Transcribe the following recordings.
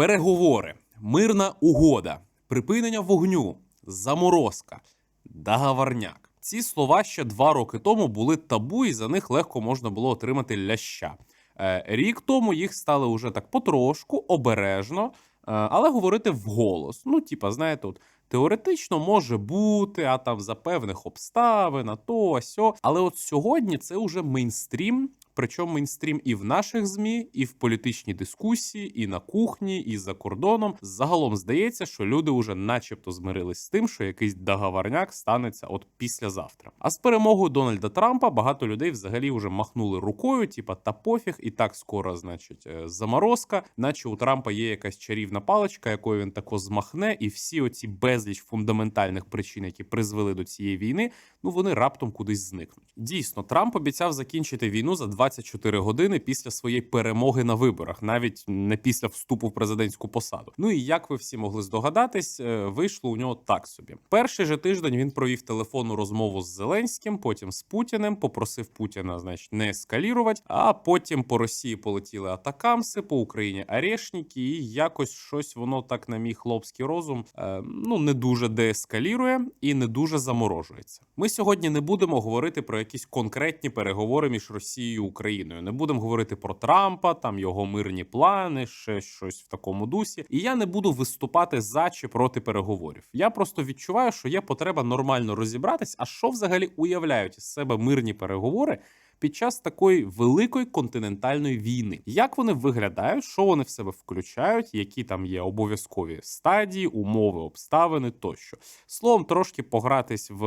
переговори, мирна угода, припинення вогню, заморозка, договорняк. Ці слова ще два роки тому були табу, і за них легко можна було отримати ляща. Е, Рік тому їх стали уже так потрошку, обережно, е, але говорити вголос. Ну, типа, знаєте, от теоретично може бути, а там за певних обставин, а то, а сьо. Але от сьогодні це уже мейнстрім. Причому мейнстрім і в наших змі, і в політичній дискусії, і на кухні, і за кордоном. Загалом здається, що люди вже, начебто, змирились з тим, що якийсь договорняк станеться от післязавтра. А з перемогою Дональда Трампа багато людей взагалі вже махнули рукою, типа та пофіг, і так скоро, значить, е, заморозка, наче у Трампа є якась чарівна паличка, якою він тако змахне, і всі оці безліч фундаментальних причин, які призвели до цієї війни, ну вони раптом кудись зникнуть. Дійсно, Трамп обіцяв закінчити війну за 24 години після своєї перемоги на виборах, навіть не після вступу в президентську посаду. Ну і як ви всі могли здогадатись, е, вийшло у нього так собі. Перший же тиждень він провів телефонну розмову з Зеленським, потім з Путіним, попросив Путіна, значить, не ескалірувати. А потім по Росії полетіли атакамси, по Україні арешники, і якось щось воно так на мій хлопський розум е, ну не дуже деескалірує і не дуже заморожується. Ми сьогодні не будемо говорити про якісь конкретні переговори між Росією Україною. Не будемо говорити про Трампа, там його мирні плани, ще щось в такому дусі. І я не буду виступати за чи проти переговорів. Я просто відчуваю, що є потреба нормально розібратись, а що взагалі уявляють із себе мирні переговори. Під час такої великої континентальної війни, як вони виглядають, що вони в себе включають, які там є обов'язкові стадії, умови, обставини тощо. Словом, трошки погратись в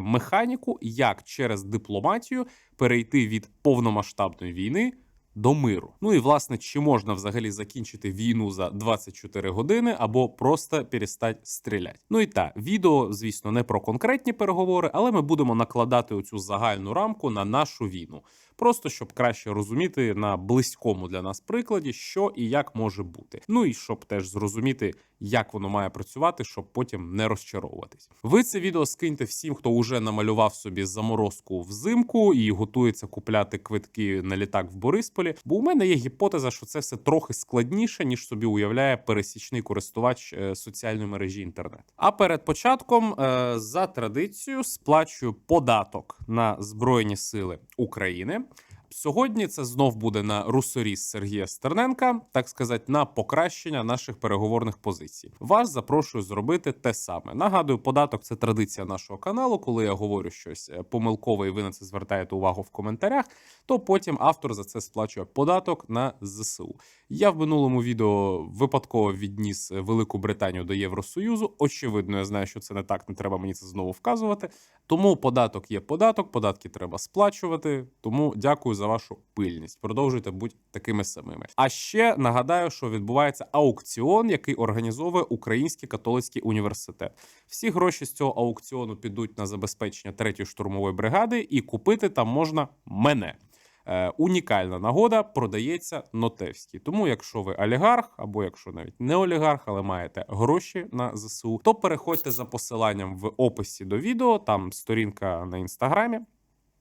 механіку, як через дипломатію перейти від повномасштабної війни до миру. Ну і власне, чи можна взагалі закінчити війну за 24 години або просто перестати стріляти. Ну і та відео, звісно, не про конкретні переговори, але ми будемо накладати оцю загальну рамку на нашу війну. Просто щоб краще розуміти на близькому для нас прикладі, що і як може бути. Ну і щоб теж зрозуміти, як воно має працювати, щоб потім не розчаровуватись. Ви це відео скиньте всім, хто вже намалював собі заморозку взимку і готується купляти квитки на літак в Борисполі. Бо у мене є гіпотеза, що це все трохи складніше, ніж собі уявляє пересічний користувач е, соціальної мережі інтернет. А перед початком е, за традицією сплачую податок на збройні сили України. Сьогодні це знов буде на русоріс Сергія Стерненка, так сказати, на покращення наших переговорних позицій. Вас запрошую зробити те саме. Нагадую, податок це традиція нашого каналу. Коли я говорю щось е, помилкове, і ви на це звертаєте увагу в коментарях, то потім автор за це сплачує податок на ЗСУ. Я в минулому відео випадково відніс Велику Британію до Євросоюзу. Очевидно, я знаю, що це не так, не треба мені це знову вказувати. Тому податок є податок, податки треба сплачувати. Тому дякую за вашу пильність. Продовжуйте бути такими самими. А ще нагадаю, що відбувається аукціон, який організовує Український католицький університет. Всі гроші з цього аукціону підуть на забезпечення третьої штурмової бригади, і купити там можна мене. Е, унікальна нагода продається Нотевський. Тому, якщо ви олігарх, або якщо навіть не олігарх, але маєте гроші на ЗСУ, то переходьте за посиланням в описі до відео. Там сторінка на інстаграмі,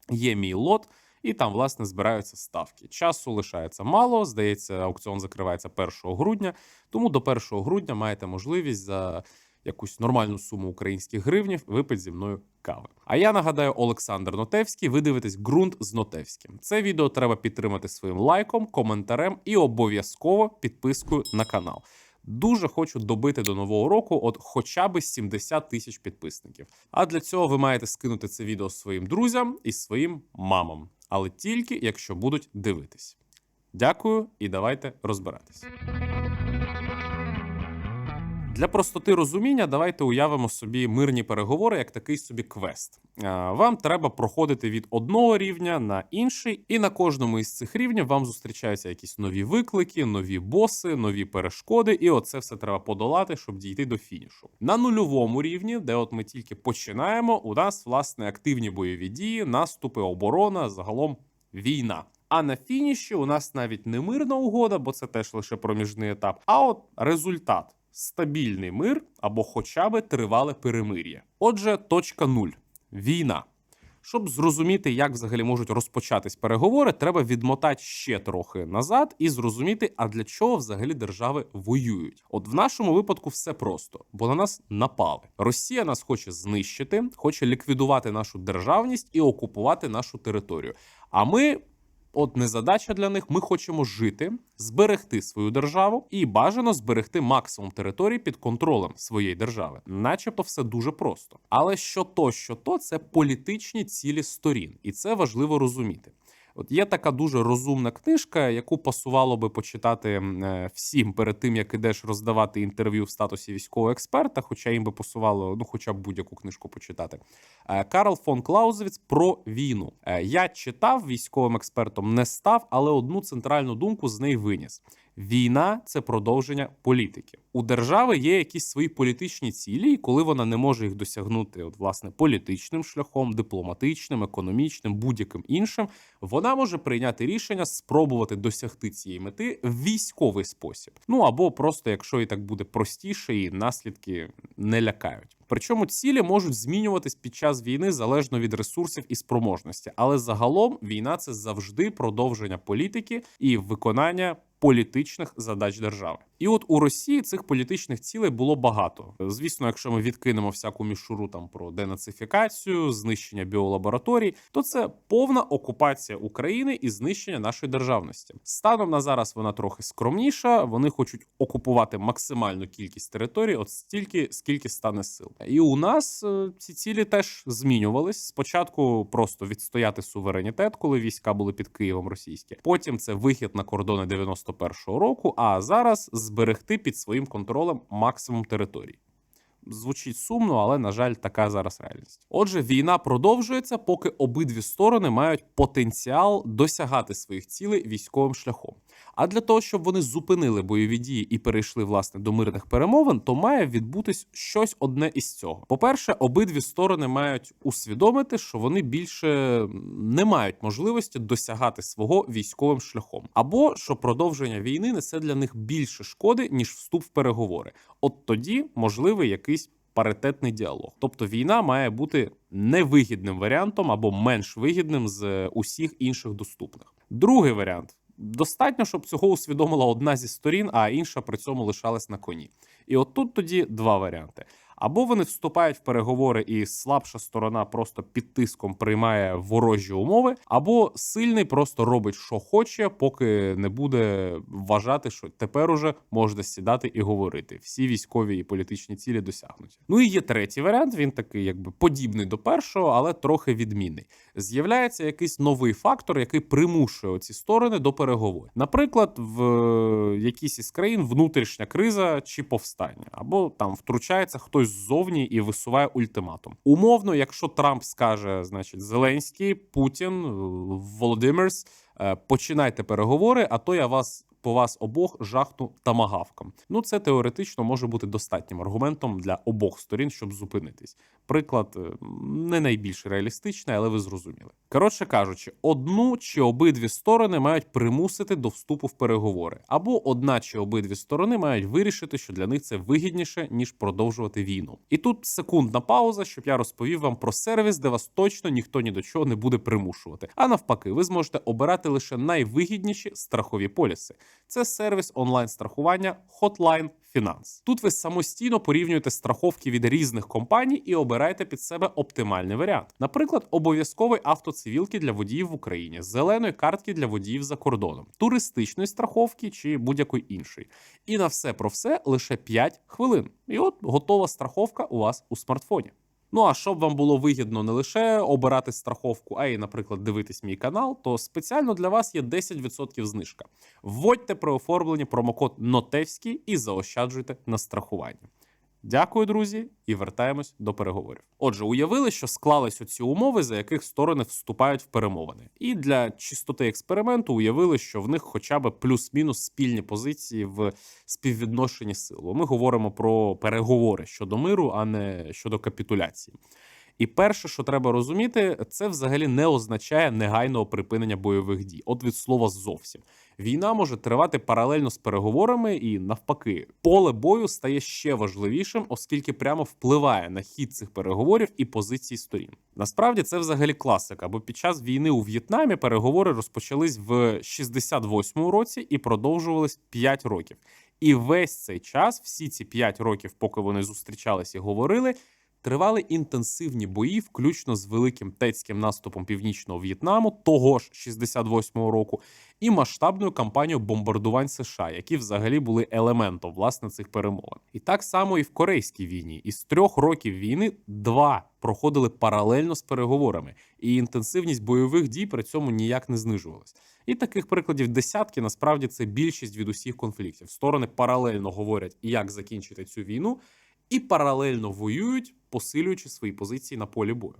є мій лот. І там, власне, збираються ставки. Часу лишається мало. Здається, аукціон закривається 1 грудня. Тому до 1 грудня маєте можливість за якусь нормальну суму українських гривнів випити зі мною кави. А я нагадаю, Олександр Нотевський. Ви дивитесь ґрунт з Нотевським. Це відео треба підтримати своїм лайком, коментарем і обов'язково підпискою на канал. Дуже хочу добити до нового року, от хоча б 70 тисяч підписників. А для цього ви маєте скинути це відео своїм друзям і своїм мамам, але тільки якщо будуть дивитись. Дякую і давайте розбиратись. Для простоти розуміння, давайте уявимо собі мирні переговори як такий собі квест. Вам треба проходити від одного рівня на інший, і на кожному із цих рівнів вам зустрічаються якісь нові виклики, нові боси, нові перешкоди, і оце все треба подолати, щоб дійти до фінішу. На нульовому рівні, де от ми тільки починаємо, у нас власне активні бойові дії, наступи, оборона, загалом війна. А на фініші у нас навіть не мирна угода, бо це теж лише проміжний етап, а от результат стабільний мир або хоча б тривале перемир'я. Отже, точка нуль війна. Щоб зрозуміти, як взагалі можуть розпочатись переговори, треба відмотати ще трохи назад і зрозуміти, а для чого взагалі держави воюють. От в нашому випадку все просто, бо на нас напали. Росія нас хоче знищити, хоче ліквідувати нашу державність і окупувати нашу територію. А ми. От незадача для них. Ми хочемо жити, зберегти свою державу і бажано зберегти максимум території під контролем своєї держави, начебто, все дуже просто. Але що то, що то, це політичні цілі сторін, і це важливо розуміти. От є така дуже розумна книжка, яку пасувало би почитати е, всім перед тим, як ідеш роздавати інтерв'ю в статусі військового експерта, хоча їм би пасувало, ну хоча б будь-яку книжку почитати. Е, Карл фон Клаузевіц про війну. Е, Я читав військовим експертом, не став, але одну центральну думку з неї виніс. Війна це продовження політики. У держави є якісь свої політичні цілі, і коли вона не може їх досягнути, от власне політичним шляхом, дипломатичним, економічним, будь-яким іншим, вона може прийняти рішення спробувати досягти цієї мети в військовий спосіб. Ну або просто, якщо і так буде простіше, і наслідки не лякають. Причому цілі можуть змінюватись під час війни залежно від ресурсів і спроможності, але загалом війна це завжди продовження політики і виконання політичних задач держави. І от у Росії цих політичних цілей було багато. Звісно, якщо ми відкинемо всяку мішуру там про денацифікацію, знищення біолабораторій, то це повна окупація України і знищення нашої державності. Станом на зараз вона трохи скромніша. Вони хочуть окупувати максимальну кількість територій, от стільки, скільки стане сил. І у нас е, ці цілі теж змінювались. Спочатку просто відстояти суверенітет, коли війська були під Києвом російські. Потім це вихід на кордони 91-го року. А зараз зберегти під своїм контролем максимум територій. Звучить сумно, але на жаль, така зараз реальність. Отже, війна продовжується, поки обидві сторони мають потенціал досягати своїх цілей військовим шляхом. А для того, щоб вони зупинили бойові дії і перейшли власне до мирних перемовин, то має відбутись щось одне із цього. По-перше, обидві сторони мають усвідомити, що вони більше не мають можливості досягати свого військовим шляхом, або що продовження війни несе для них більше шкоди ніж вступ в переговори. От тоді можливий якийсь паритетний діалог. Тобто війна має бути невигідним варіантом або менш вигідним з усіх інших доступних. Другий варіант. Достатньо, щоб цього усвідомила одна зі сторін, а інша при цьому лишалась на коні. І от тут тоді два варіанти: або вони вступають в переговори, і слабша сторона просто під тиском приймає ворожі умови, або сильний просто робить, що хоче, поки не буде вважати, що тепер уже можна сідати і говорити. Всі військові і політичні цілі досягнуті. Ну і є третій варіант. Він такий, якби подібний до першого, але трохи відмінний. З'являється якийсь новий фактор, який примушує ці сторони до переговорів. Наприклад, в е, якійсь із країн внутрішня криза чи повстання, або там втручається хтось ззовні і висуває ультиматум. Умовно, якщо Трамп скаже, значить, Зеленський, Путін, Володимирс, е, починайте переговори, а то я вас. По вас обох жахну тамагавком. Ну це теоретично може бути достатнім аргументом для обох сторін, щоб зупинитись. Приклад е, не найбільш реалістичний, але ви зрозуміли. Коротше кажучи, одну чи обидві сторони мають примусити до вступу в переговори, або одна чи обидві сторони мають вирішити, що для них це вигідніше ніж продовжувати війну. І тут секундна пауза, щоб я розповів вам про сервіс, де вас точно ніхто ні до чого не буде примушувати. А навпаки, ви зможете обирати лише найвигідніші страхові поліси. Це сервіс онлайн-страхування Hotline Finance. Тут ви самостійно порівнюєте страховки від різних компаній і обираєте під себе оптимальний варіант. Наприклад, обов'язковий автоцивілки для водіїв в Україні, зеленої картки для водіїв за кордоном, туристичної страховки чи будь-якої іншої. І на все про все лише 5 хвилин. І от готова страховка у вас у смартфоні. Ну а щоб вам було вигідно не лише обирати страховку, а й, наприклад, дивитись мій канал, то спеціально для вас є 10% знижка. Вводьте при оформленні промокод Нотевський і заощаджуйте на страхуванні. Дякую, друзі, і вертаємось до переговорів. Отже, уявили, що склались оці умови, за яких сторони вступають в перемовини, і для чистоти експерименту уявили, що в них хоча б плюс-мінус спільні позиції в співвідношенні сил. Ми говоримо про переговори щодо миру, а не щодо капітуляції. І перше, що треба розуміти, це взагалі не означає негайного припинення бойових дій. От від слова зовсім. Війна може тривати паралельно з переговорами, і навпаки, поле бою стає ще важливішим, оскільки прямо впливає на хід цих переговорів і позиції сторін. Насправді це взагалі класика, бо під час війни у В'єтнамі переговори розпочались в 68-му році і продовжувались 5 років. І весь цей час, всі ці 5 років, поки вони зустрічались і говорили, тривали інтенсивні бої, включно з великим тецьким наступом північного В'єтнаму, того ж 68-го року, і масштабною кампанією бомбардувань США, які взагалі були елементом власне цих перемовин. І так само і в Корейській війні. Із трьох років війни два проходили паралельно з переговорами, і інтенсивність бойових дій при цьому ніяк не знижувалась. І таких прикладів десятки. Насправді це більшість від усіх конфліктів. Сторони паралельно говорять, як закінчити цю війну, і паралельно воюють, посилюючи свої позиції на полі бою.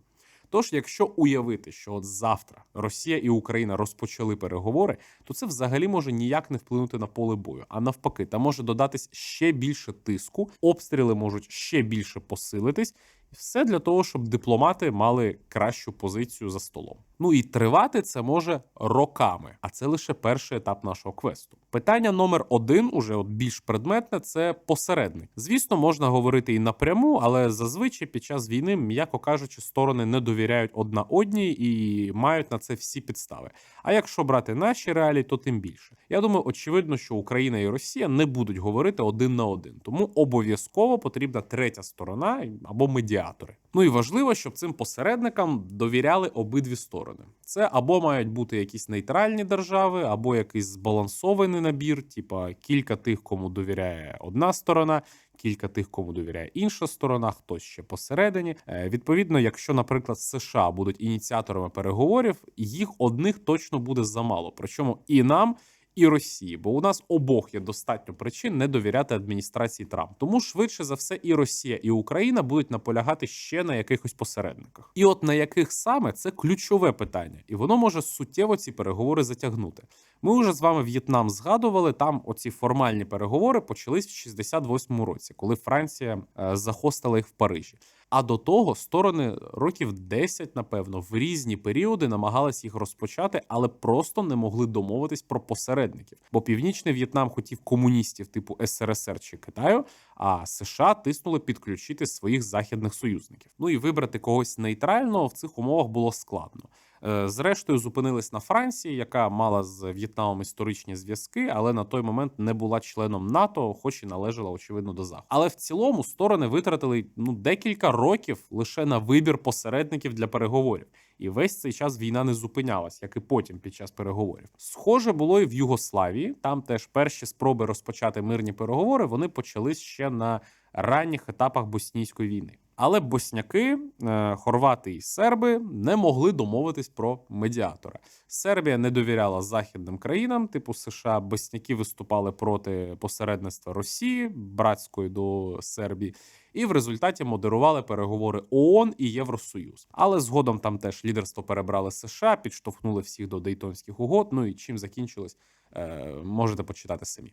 Тож, якщо уявити, що от завтра Росія і Україна розпочали переговори, то це взагалі може ніяк не вплинути на поле бою. А навпаки, там може додатись ще більше тиску, обстріли можуть ще більше посилитись, і все для того, щоб дипломати мали кращу позицію за столом. Ну і тривати це може роками, а це лише перший етап нашого квесту. Питання номер один, уже от більш предметне, це посередник. Звісно, можна говорити і напряму, але зазвичай під час війни, м'яко кажучи, сторони не довіряють одна одній і мають на це всі підстави. А якщо брати наші реалії, то тим більше. Я думаю, очевидно, що Україна і Росія не будуть говорити один на один, тому обов'язково потрібна третя сторона або медіатори. Ну і важливо, щоб цим посередникам довіряли обидві сторони. Це або мають бути якісь нейтральні держави, або якийсь збалансований набір, типа кілька тих, кому довіряє одна сторона, кілька тих, кому довіряє інша сторона, хтось ще посередині. Е, Відповідно, якщо, наприклад, США будуть ініціаторами переговорів, їх одних точно буде замало. Причому і нам. І Росії, бо у нас обох є достатньо причин не довіряти адміністрації Трамп. Тому швидше за все, і Росія, і Україна будуть наполягати ще на якихось посередниках. І от на яких саме це ключове питання, і воно може суттєво ці переговори затягнути. Ми вже з вами В'єтнам згадували. Там оці формальні переговори почались в 68-му році, коли Франція е, захостила їх в Парижі. А до того сторони років 10, напевно, в різні періоди намагались їх розпочати, але просто не могли домовитись про посередників. Бо північний В'єтнам хотів комуністів типу СРСР чи Китаю, а США тиснули підключити своїх західних союзників. Ну і вибрати когось нейтрального в цих умовах було складно. Е, Зрештою, зупинились на Франції, яка мала з В'єтнамом історичні зв'язки, але на той момент не була членом НАТО, хоч і належала очевидно до Заходу. Але в цілому сторони витратили ну декілька років лише на вибір посередників для переговорів. І весь цей час війна не зупинялась, як і потім під час переговорів. Схоже було і в Югославії. Там теж перші спроби розпочати мирні переговори вони почались ще на ранніх етапах боснійської війни. Але босняки, е, хорвати і серби не могли домовитись про медіатора. Сербія не довіряла західним країнам, типу США. Босняки виступали проти посередництва Росії, братської до Сербії, і в результаті модерували переговори ООН і Євросоюз. Але згодом там теж лідерство перебрали США, підштовхнули всіх до Дейтонських угод. Ну і чим закінчилось, е, можете почитати самі.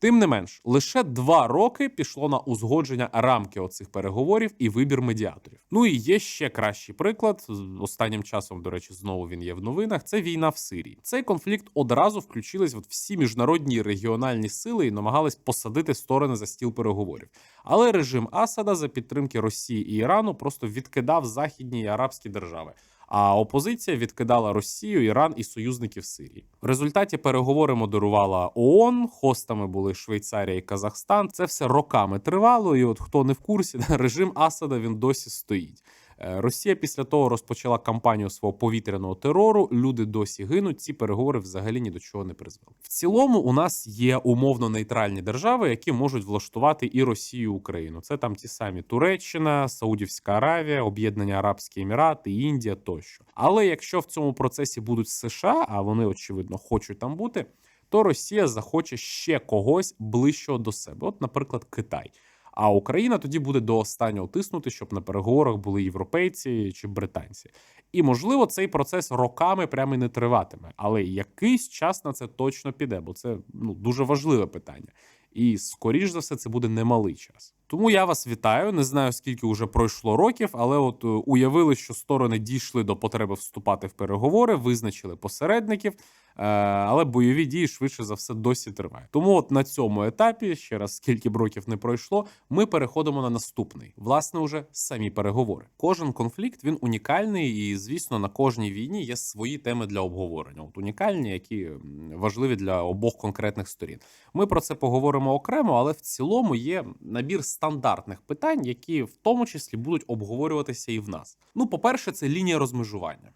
Тим не менш, лише два роки пішло на узгодження рамки оцих переговорів і вибір медіаторів. Ну і є ще кращий приклад. Останнім часом, до речі, знову він є в новинах. Це війна в Сирії. Цей конфлікт одразу включились в всі міжнародні і регіональні сили і намагались посадити сторони за стіл переговорів. Але режим Асада за підтримки Росії і Ірану просто відкидав західні і арабські держави. А опозиція відкидала Росію, Іран і союзників Сирії. В результаті переговори модерувала ООН, хостами були Швейцарія і Казахстан. Це все роками тривало. І от хто не в курсі, режим Асада він досі стоїть. Е, Росія після того розпочала кампанію свого повітряного терору. Люди досі гинуть. Ці переговори взагалі ні до чого не призвели. В цілому у нас є умовно нейтральні держави, які можуть влаштувати і Росію, і Україну. Це там ті самі Туреччина, Саудівська Аравія, Об'єднані Арабські Емірати, Індія тощо. Але якщо в цьому процесі будуть США, а вони очевидно хочуть там бути. То Росія захоче ще когось ближчого до себе, от, наприклад, Китай. А Україна тоді буде до останнього тиснути, щоб на переговорах були європейці чи британці. І можливо, цей процес роками прямо не триватиме, але якийсь час на це точно піде, бо це ну дуже важливе питання. І скоріш за все, це буде немалий час. Тому я вас вітаю. Не знаю скільки вже пройшло років, але от е, уявили, що сторони дійшли до потреби вступати в переговори, визначили посередників. Е, Але бойові дії швидше за все досі тривають. Тому, от на цьому етапі, ще раз скільки б років не пройшло, ми переходимо на наступний. Власне, уже самі переговори. Кожен конфлікт він унікальний, і звісно, на кожній війні є свої теми для обговорення. От унікальні, які важливі для обох конкретних сторін. Ми про це поговоримо окремо, але в цілому є набір стандартних питань, які в тому числі будуть обговорюватися і в нас. Ну, по-перше, це лінія розмежування,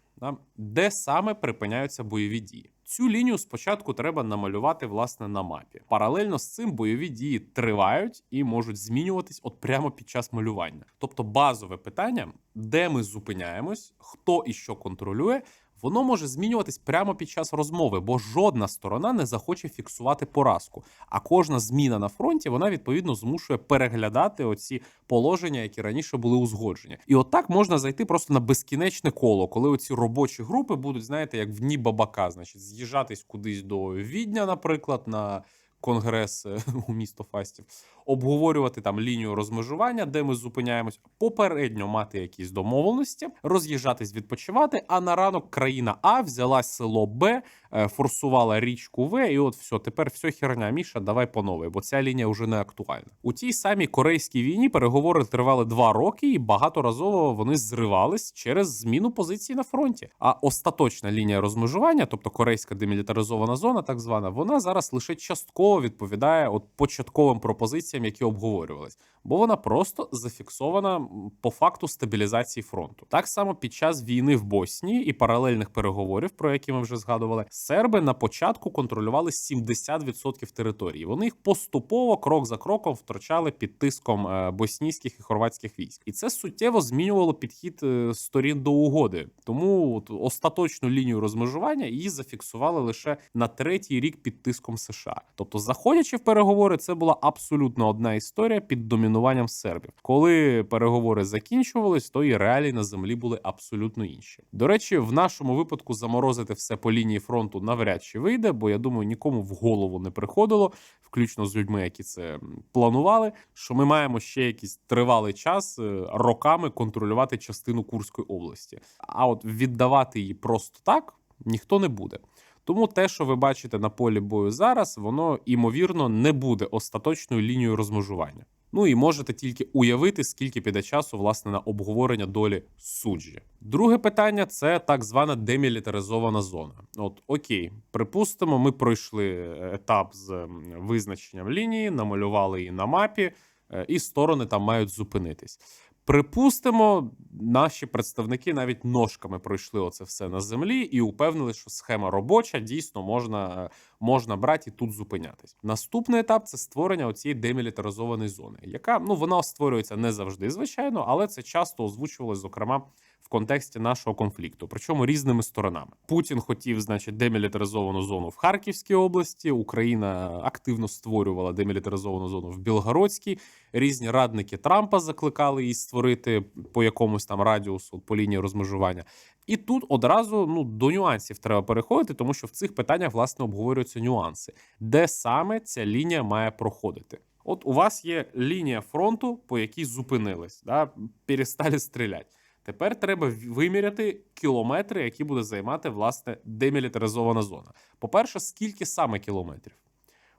де саме припиняються бойові дії. Цю лінію спочатку треба намалювати власне на мапі. Паралельно з цим бойові дії тривають і можуть змінюватись от прямо під час малювання. Тобто базове питання, де ми зупиняємось, хто і що контролює, воно може змінюватись прямо під час розмови, бо жодна сторона не захоче фіксувати поразку. А кожна зміна на фронті вона відповідно змушує переглядати оці положення, які раніше були узгоджені. І отак можна зайти просто на безкінечне коло, коли оці робочі групи будуть, знаєте, як в дні бабака, значить, з'їжджатись кудись до Відня, наприклад, на. Конгрес е, у місто Фастів, обговорювати там лінію розмежування, де ми зупиняємось, попередньо мати якісь домовленості, роз'їжджатись, відпочивати. А на ранок країна А взяла село Б, е, форсувала річку В, і от все, тепер все херня. Міша, давай по новій, бо ця лінія вже не актуальна. У тій самій корейській війні переговори тривали два роки, і багаторазово вони зривались через зміну позиції на фронті. А остаточна лінія розмежування, тобто корейська демілітаризована зона, так звана, вона зараз лише частково відповідає от початковим пропозиціям, які обговорювались, бо вона просто зафіксована по факту стабілізації фронту. Так само під час війни в Боснії і паралельних переговорів, про які ми вже згадували, серби на початку контролювали 70% території. Вони їх поступово, крок за кроком, втрачали під тиском е, боснійських і хорватських військ, і це суттєво змінювало підхід е, сторін до угоди. Тому от, остаточну лінію розмежування її зафіксували лише на третій рік під тиском США. Тобто, заходячи в переговори, це була абсолютно одна історія під домінуванням сербів. Коли переговори закінчувались, то і реалії на землі були абсолютно інші. До речі, в нашому випадку заморозити все по лінії фронту навряд чи вийде, бо я думаю, нікому в голову не приходило, включно з людьми, які це планували. Що ми маємо ще якийсь тривалий час е, роками контролювати частину Курської області. А от віддавати її просто так ніхто не буде. Тому те, що ви бачите на полі бою зараз, воно імовірно не буде остаточною лінією розмежування. Ну і можете тільки уявити, скільки піде часу власне на обговорення долі суджі. Друге питання це так звана демілітаризована зона. От окей, припустимо, ми пройшли етап з визначенням лінії, намалювали її на мапі, е, і сторони там мають зупинитись. Припустимо, наші представники навіть ножками пройшли оце все на землі і упевнили, що схема робоча, дійсно можна, е, можна брати і тут зупинятись. Наступний етап це створення оцієї демілітаризованої зони, яка ну вона створюється не завжди, звичайно, але це часто озвучувалось, зокрема. В контексті нашого конфлікту, причому різними сторонами, Путін хотів, значить, демілітаризовану зону в Харківській області. Україна активно створювала демілітаризовану зону в Білгородській. Різні радники Трампа закликали її створити по якомусь там радіусу по лінії розмежування. І тут одразу ну до нюансів треба переходити, тому що в цих питаннях власне обговорюються нюанси, де саме ця лінія має проходити. От у вас є лінія фронту, по якій зупинились, да, перестали стріляти. Тепер треба виміряти кілометри, які буде займати власне демілітаризована зона. По-перше, скільки саме кілометрів?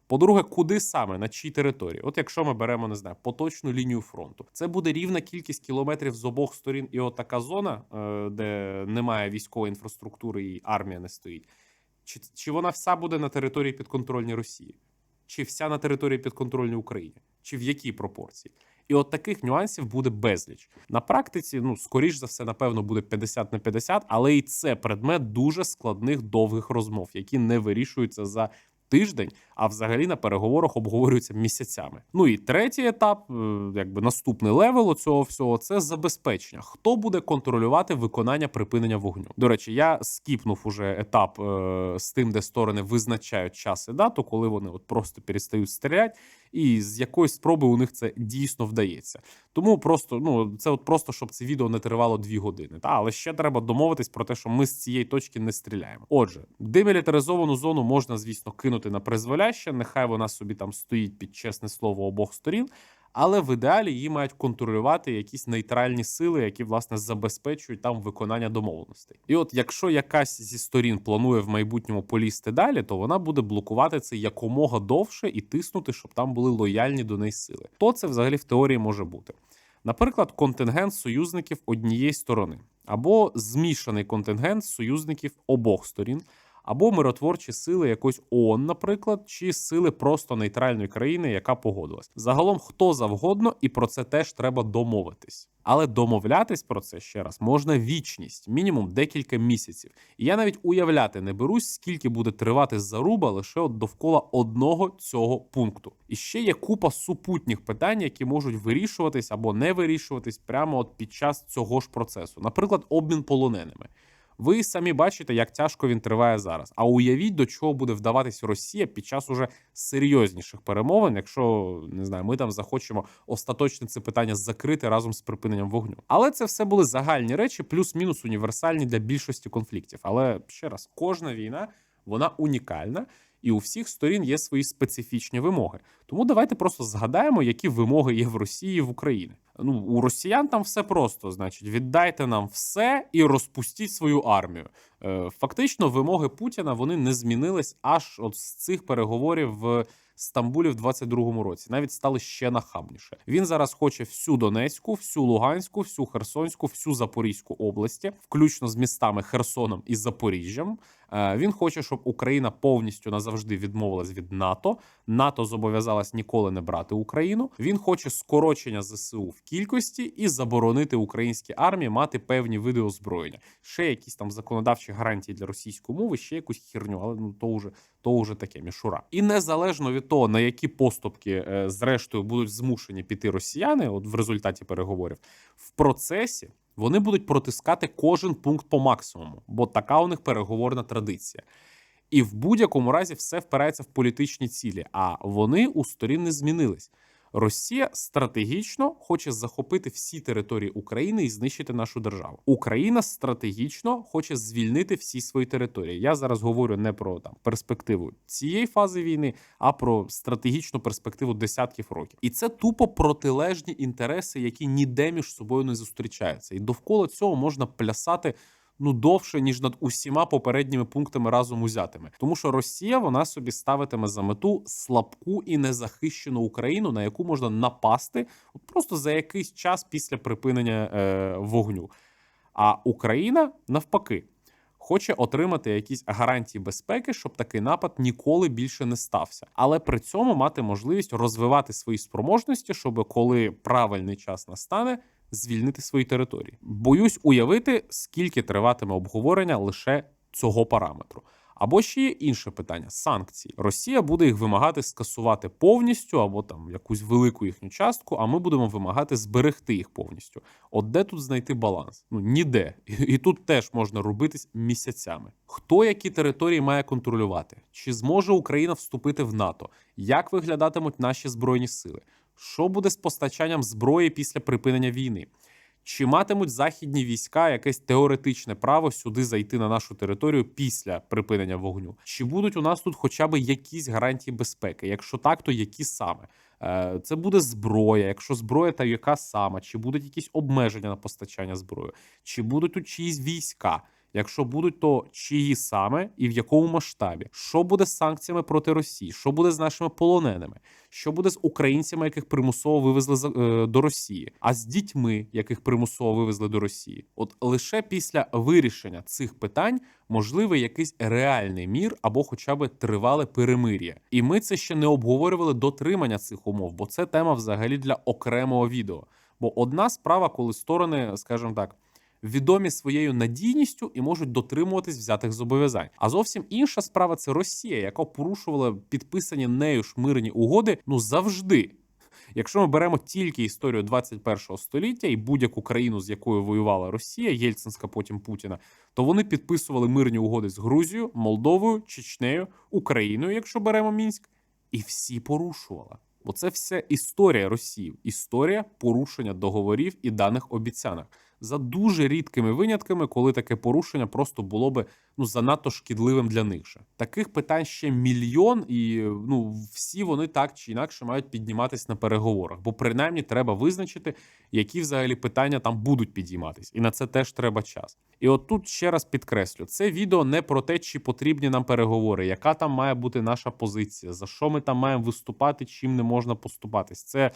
По-друге, куди саме на чій території? От якщо ми беремо, не знаю, поточну лінію фронту, це буде рівна кількість кілометрів з обох сторін, і от така зона, е, де немає військової інфраструктури і армія не стоїть. Чи, чи вона вся буде на території підконтрольній Росії? Чи вся на території підконтрольній Україні? Чи в якій пропорції? І от таких нюансів буде безліч. На практиці, ну скоріш за все, напевно, буде 50 на 50, але і це предмет дуже складних довгих розмов, які не вирішуються за тиждень, а взагалі на переговорах обговорюються місяцями. Ну і третій етап, е, якби наступний левел цього всього, це забезпечення. Хто буде контролювати виконання припинення вогню? До речі, я скіпнув уже етап е, з тим, де сторони визначають час і дату, коли вони от просто перестають стріляти, і з якоїсь спроби у них це дійсно вдається. Тому просто ну це от просто щоб це відео не тривало дві години. Та але ще треба домовитись про те, що ми з цієї точки не стріляємо. Отже, демілітаризовану зону можна, звісно, кинути на призволяще. Нехай вона собі там стоїть під чесне слово обох сторін. Але в ідеалі її мають контролювати якісь нейтральні сили, які власне забезпечують там виконання домовленостей. І от якщо якась зі сторін планує в майбутньому полізти далі, то вона буде блокувати це якомога довше і тиснути, щоб там були лояльні до неї сили. То це взагалі в теорії може бути. Наприклад, контингент союзників однієї сторони, або змішаний контингент союзників обох сторін, або миротворчі сили якоїсь ООН, наприклад, чи сили просто нейтральної країни, яка погодилась. Загалом хто завгодно, і про це теж треба домовитись. Але домовлятись про це ще раз можна вічність, мінімум декілька місяців. І я навіть уявляти не берусь, скільки буде тривати заруба лише от довкола одного цього пункту. І ще є купа супутніх питань, які можуть вирішуватись або не вирішуватись прямо от під час цього ж процесу. Наприклад, обмін полоненими. Ви самі бачите, як тяжко він триває зараз. А уявіть, до чого буде вдаватись Росія під час уже серйозніших перемовин, якщо не знаю, ми там захочемо остаточно це питання закрити разом з припиненням вогню. Але це все були загальні речі, плюс-мінус універсальні для більшості конфліктів. Але ще раз, кожна війна вона унікальна. І у всіх сторін є свої специфічні вимоги. Тому давайте просто згадаємо, які вимоги є в Росії і в Україні. Ну у росіян там все просто, значить, віддайте нам все і розпустіть свою армію. Е, Фактично, вимоги Путіна вони не змінились аж от з цих переговорів в Стамбулі в 22-му році. Навіть стали ще нахабніше. Він зараз хоче всю Донецьку, всю Луганську, всю Херсонську, всю Запорізьку області, включно з містами Херсоном і Запоріжжям. Е, Він хоче, щоб Україна повністю назавжди відмовилась від НАТО. НАТО зобов'язалась ніколи не брати Україну. Він хоче скорочення ЗСУ в кількості і заборонити українській армії мати певні види озброєння. Ще якісь там законодавчі гарантії для російської мови, ще якусь херню, але ну то вже то вже таке мішура. І незалежно від того, на які поступки е, зрештою будуть змушені піти росіяни, от в результаті переговорів, в процесі вони будуть протискати кожен пункт по максимуму, бо така у них переговорна традиція. І в будь-якому разі все впирається в політичні цілі, а вони у сторін не змінились. Росія стратегічно хоче захопити всі території України і знищити нашу державу. Україна стратегічно хоче звільнити всі свої території. Я зараз говорю не про там перспективу цієї фази війни, а про стратегічну перспективу десятків років. І це тупо протилежні інтереси, які ніде між собою не зустрічаються. І довкола цього можна плясати ну довше ніж над усіма попередніми пунктами разом узятими, тому що Росія вона собі ставитиме за мету слабку і незахищену Україну, на яку можна напасти просто за якийсь час після припинення е, вогню. А Україна навпаки. Хоче отримати якісь гарантії безпеки, щоб такий напад ніколи більше не стався, але при цьому мати можливість розвивати свої спроможності, щоб коли правильний час настане, звільнити свої території. Боюсь уявити, скільки триватиме обговорення лише цього параметру. Або ще є інше питання санкції. Росія буде їх вимагати скасувати повністю, або там якусь велику їхню частку. А ми будемо вимагати зберегти їх повністю. От де тут знайти баланс? Ну ніде, і, тут теж можна робитись місяцями. Хто які території має контролювати? Чи зможе Україна вступити в НАТО? Як виглядатимуть наші збройні сили? Що буде з постачанням зброї після припинення війни? Чи матимуть західні війська якесь теоретичне право сюди зайти на нашу територію після припинення вогню? Чи будуть у нас тут хоча б якісь гарантії безпеки? Якщо так, то які саме? Е, Це буде зброя. Якщо зброя, то яка саме? Чи будуть якісь обмеження на постачання зброї? Чи будуть тут чиїсь війська? Якщо будуть, то чиї саме і в якому масштабі? Що буде з санкціями проти Росії? Що буде з нашими полоненими? Що буде з українцями, яких примусово вивезли е, до Росії? А з дітьми, яких примусово вивезли до Росії? От лише після вирішення цих питань можливий якийсь реальний мір або хоча б тривале перемир'я. І ми це ще не обговорювали дотримання цих умов, бо це тема взагалі для окремого відео. Бо одна справа, коли сторони, скажімо так відомі своєю надійністю і можуть дотримуватись взятих зобов'язань. А зовсім інша справа це Росія, яка порушувала підписані нею ж мирні угоди ну завжди. Якщо ми беремо тільки історію 21 століття і будь-яку країну, з якою воювала Росія, Єльцинська, потім Путіна, то вони підписували мирні угоди з Грузією, Молдовою, Чечнею, Україною, якщо беремо Мінськ, і всі порушувала. Бо це вся історія Росії, історія порушення договорів і даних обіцянок. За дуже рідкими винятками, коли таке порушення просто було би ну занадто шкідливим для них же. Таких питань ще мільйон, і ну всі вони так чи інакше мають підніматись на переговорах, бо принаймні треба визначити, які взагалі питання там будуть підійматись, і на це теж треба час. І от тут ще раз підкреслю: це відео не про те, чи потрібні нам переговори, яка там має бути наша позиція, за що ми там маємо виступати, чим не можна поступатись. Це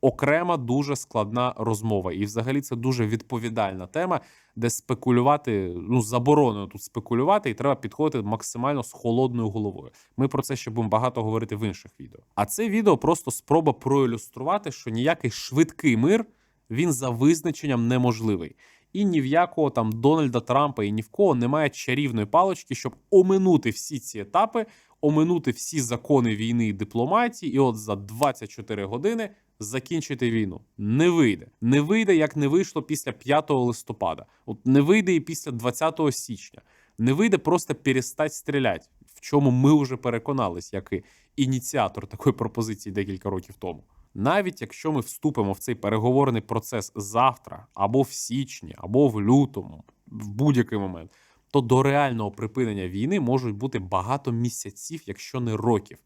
окрема дуже складна розмова, і взагалі це дуже відповідальна тема, де спекулювати ну заборонено тут спекулювати, і треба підходити максимально з холодною головою. Ми про це ще будемо багато говорити в інших відео. А це відео просто спроба проілюструвати, що ніякий швидкий мир він за визначенням неможливий. І ні в якого там Дональда Трампа і ні в кого немає чарівної палички, щоб оминути всі ці етапи, оминути всі закони війни і дипломатії, і от за 24 години закінчити війну. Не вийде. Не вийде, як не вийшло після 5 листопада. От не вийде і після 20 січня. Не вийде просто перестати стріляти, в чому ми вже переконались, як і ініціатор такої пропозиції декілька років тому. Навіть якщо ми вступимо в цей переговорний процес завтра, або в січні, або в лютому, в будь-який момент, то до реального припинення війни можуть бути багато місяців, якщо не років.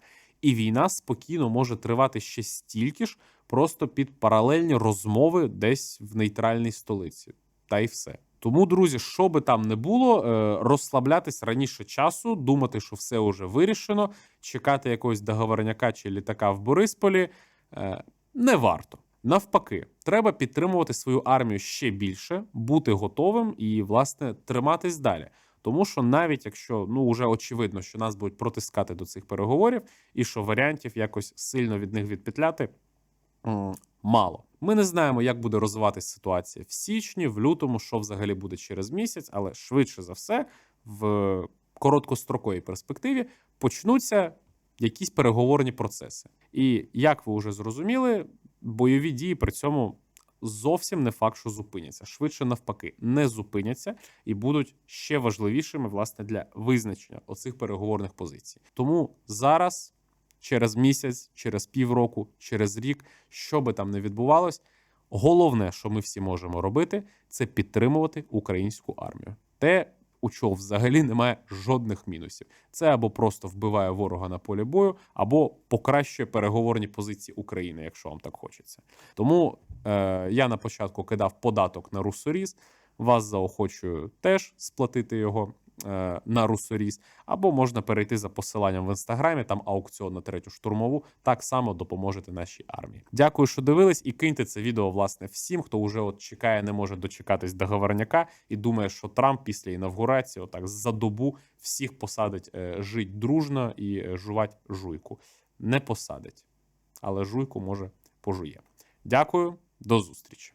І війна спокійно може тривати ще стільки ж, просто під паралельні розмови десь в нейтральній столиці. Та й все. Тому, друзі, що би там не було, е, розслаблятись раніше часу, думати, що все вже вирішено, чекати якогось договорняка чи літака в Борисполі е, не варто. Навпаки, треба підтримувати свою армію ще більше, бути готовим і, власне, триматись далі. Тому що навіть якщо ну вже очевидно, що нас будуть протискати до цих переговорів, і що варіантів якось сильно від них відпетляти мало. Ми не знаємо, як буде розвиватися ситуація в січні, в лютому, що взагалі буде через місяць, але швидше за все, в короткостроковій перспективі почнуться якісь переговорні процеси. І як ви вже зрозуміли, бойові дії при цьому зовсім не факт, що зупиняться. Швидше навпаки, не зупиняться і будуть ще важливішими власне для визначення оцих переговорних позицій. Тому зараз, через місяць, через півроку, через рік, що би там не відбувалось, головне, що ми всі можемо робити, це підтримувати українську армію. Те, у чого взагалі немає жодних мінусів. Це або просто вбиває ворога на полі бою, або покращує переговорні позиції України, якщо вам так хочеться. Тому е, я на початку кидав податок на русоріз. Вас заохочую теж сплатити його на русоріз, або можна перейти за посиланням в інстаграмі. Там аукціон на третю штурмову. Так само допоможете нашій армії. Дякую, що дивились, і киньте це відео власне всім, хто вже от чекає, не може дочекатись договорняка і думає, що Трамп після інавгурації, отак за добу всіх посадить е, жить дружно і е, жувати жуйку. Не посадить, але жуйку може пожує. Дякую, до зустрічі.